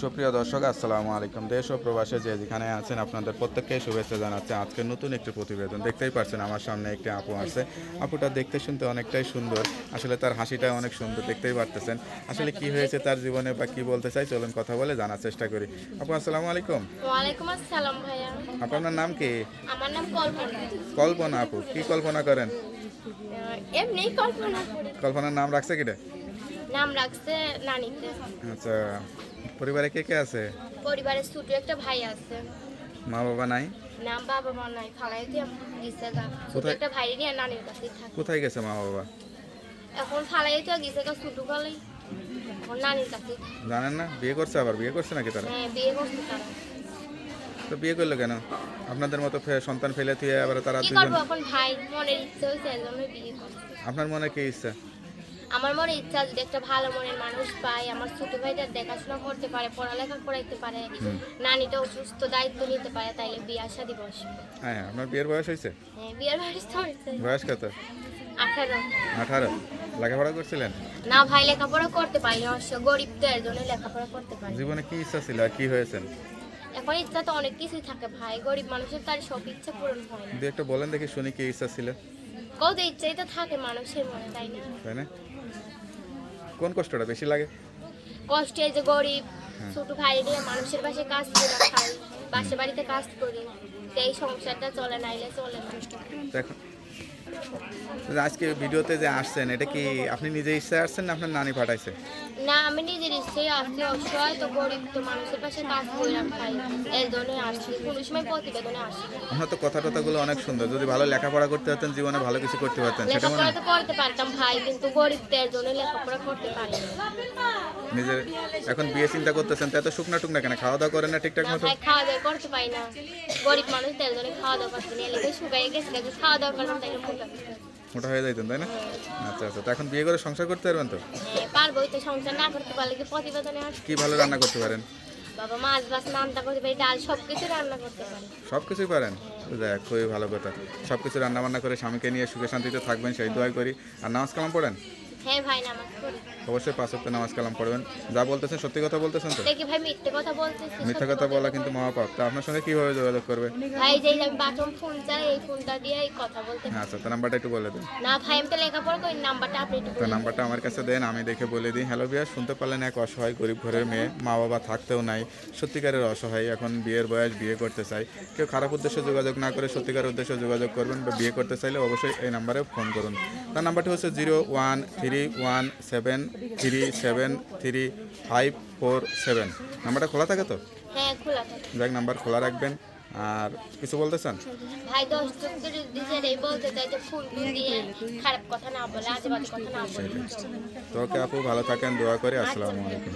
সুপ্রিয় দর্শক আসসালামু আলাইকুম। দেশ ও প্রবাসে যে যেখানে আছেন আপনাদের প্রত্যেককে শুভেচ্ছা জানাচ্ছে। আজকে নতুন একটি প্রতিবেদন। দেখতেই পাচ্ছেন আমার সামনে একটি আপু আছে আপুটা দেখতে শুনতে অনেকটাই সুন্দর। আসলে তার হাসিটা অনেক সুন্দর দেখতেই পারতেছেন। আসলে কি হয়েছে তার জীবনে বা কি বলতে চাই চলুন কথা বলে জানার চেষ্টা করি। আপু আসসালামু আলাইকুম। ওয়ালাইকুম আসসালাম ভাইয়া। আপনার নাম কি? আমার নাম কল্পনা। কল্পনা আপু কি কল্পনা করেন? এমনি কল্পনা কল্পনার নাম রাখছে কিটা নাম রাখছে নানিতে। আচ্ছা পরিবারে কে কে আছে? পরিবারের ছোট একটা ভাই আছে। মা বাবা নাই? নাম বাবা মা নাই খালাই দিয়ে গেছে গা। ছোট একটা ভাই নিয়ে নানির কাছে থাকে। কোথায় গেছে মা বাবা এখন ফালাই তো গেছে গা ছোট এখন নানির কাছে জানেন না? বিয়ে করছে আবার? বিয়ে করছে নাকি তারা? হ্যাঁ বিয়ে করছে তারা। তো বিয়ে করল কেন? আপনাদের মতো সন্তান ফেলে দিয়ে আবার তারা কি দুজন এখন? ভাই মনের ইচ্ছে হয়েছে এর জন্য বিয়ে করছে। আপনার মনে কি ইচ্ছা? আমার মনে ইচ্ছা যদি একটা ভালো মনের মানুষ পাই আমার ছোট ভাইটা দেখাশোনা করতে পারে পড়ালেখা করাইতে পারে নানিটা অসুস্থ দায়িত্ব নিতে পারে তাইলে বিয়ে শাদি বসবে হ্যাঁ আপনার বিয়ের বয়স হয়েছে? হ্যাঁ বিয়ের বাড়ি তো হয়েছে। বয়স কত? আঠারো। আঠারো। লেখাপড়া করছিলেন? না ভাই লেখাপড়া করতে পারি অবশ্য গরিব তো এর জন্য লেখাপড়া করতে পারি। জীবনে কি ইচ্ছা ছিল আর কি হয়েছেন এখন ইচ্ছা তো অনেক কিছুই থাকে ভাই গরিব মানুষের তার সব ইচ্ছা পূরণ হয় না। দু একটা বলেন দেখি শুনি কি ইচ্ছা ছিল। কত ইচ্ছাই তো থাকে মানুষের মনে তাই না? তাই না? কোন কষ্টটা বেশি লাগে? কষ্ট এই যে গরিব ছোট ভাই নিয়ে মানুষের পাশে কাজ করে খাই পাশে বাড়িতে কাজ করি সেই এই সংসারটা চলে না এলে চলে না। দেখো আজকে ভিডিওতে যে আসছেন এটা কি আপনি নিজে ইচ্ছায় আসছেন না আপনার নানি পাঠাইছে না আমি নিজের ইচ্ছেই আসছি অসহায় তো গরিব তো মানুষের পাশে কাজ করে খাই এর জন্য আসছি কোনো সময় প্রতিবেদনে আসি না। আপনার তো কথা টথাগুলো অনেক সুন্দর যদি ভালো লেখাপড়া করতে হতেন জীবনে ভালো কিছু করতে পারতেন সেটা মনে হয়? তো করতে পারতাম ভাই কিন্তু গরিব তো এর জন্য লেখাপড়া করতে পারি না। নিজের এখন বিয়ে চিন্তা করতেছেন তাই তো শুকনা টুকনা কেন খাওয়া দাওয়া করেন না ঠিকঠাক মতো খাওয়া দাওয়া করতে পারি না গরিব মানুষ তো এর জন্য খাওয়া দাওয়া করতে না এলে শুকাই গেছে খাওয়া দাওয়া করতাম তাহলে মোটা মোটা হয়ে যাইতেন তাই না? আচ্ছা আচ্ছা তো এখন বিয়ে করে সংসার করতে পারবেন তো? পারব তো সংসার না করতে পারলে কি প্রতিবেদনে আসবে কি ভালো রান্না করতে পারেন? বাবা মাছ বাছ নামটা করতে পারি ডাল সব কিছু রান্না করতে পারি। সব কিছুই পারেন দেখ খুবই ভালো কথা। সব কিছু রান্না বান্না করে স্বামীকে নিয়ে সুখে শান্তিতে থাকবেন সেই দোয়াই করি। আর নামাজ কালাম পড়েন? হ্যাঁ ভাই নামাজ করি অবশ্যই পাঁচ সপ্তাহে নামাজ কালাম পড়বেন। যা বলতেছেন সত্যি কথা বলতেছেন তো? দেখি ভাই মিথ্যে কথা বলতেছি মিথ্যা কথা বলা কিন্তু মহাপাপ। তা আপনার সঙ্গে কীভাবে যোগাযোগ করবে? ভাই যে আমি বাথরুম ফোন চাই এই ফোনটা দিয়ে এই কথা বলতে আচ্ছা তো নাম্বারটা একটু বলে দিন। না ভাই আমি তো লেখাপড়া করি নাম্বারটা আপনি একটু তো। নাম্বারটা আমার কাছে দেন আমি দেখে বলে দিই। হ্যালো বিয়ার শুনতে পারলেন এক অসহায় গরিব ঘরের মেয়ে। মা বাবা থাকতেও নাই সত্যিকারের অসহায়। এখন বিয়ের বয়স বিয়ে করতে চাই। কেউ খারাপ উদ্দেশ্যে যোগাযোগ না করে সত্যিকার উদ্দেশ্যে যোগাযোগ করবেন বা বিয়ে করতে চাইলে অবশ্যই এই নাম্বারে ফোন করুন। তার নাম্বারটি হচ্ছে zero one three one seven three seven three five four seven নাম্বারটা খোলা থাকে তো? হ্যাঁ খোলা থাকে। যাক নাম্বার খোলা রাখবেন। আর কিছু বলতে চান ভাই দশ দিনের এই বলতে চাই যে ফোন দিয়ে খারাপ কথা না বলে আজে বাজে কথা না বলে। তো ওকে আপু ভালো থাকেন দোয়া করে। আসসালামু আলাইকুম।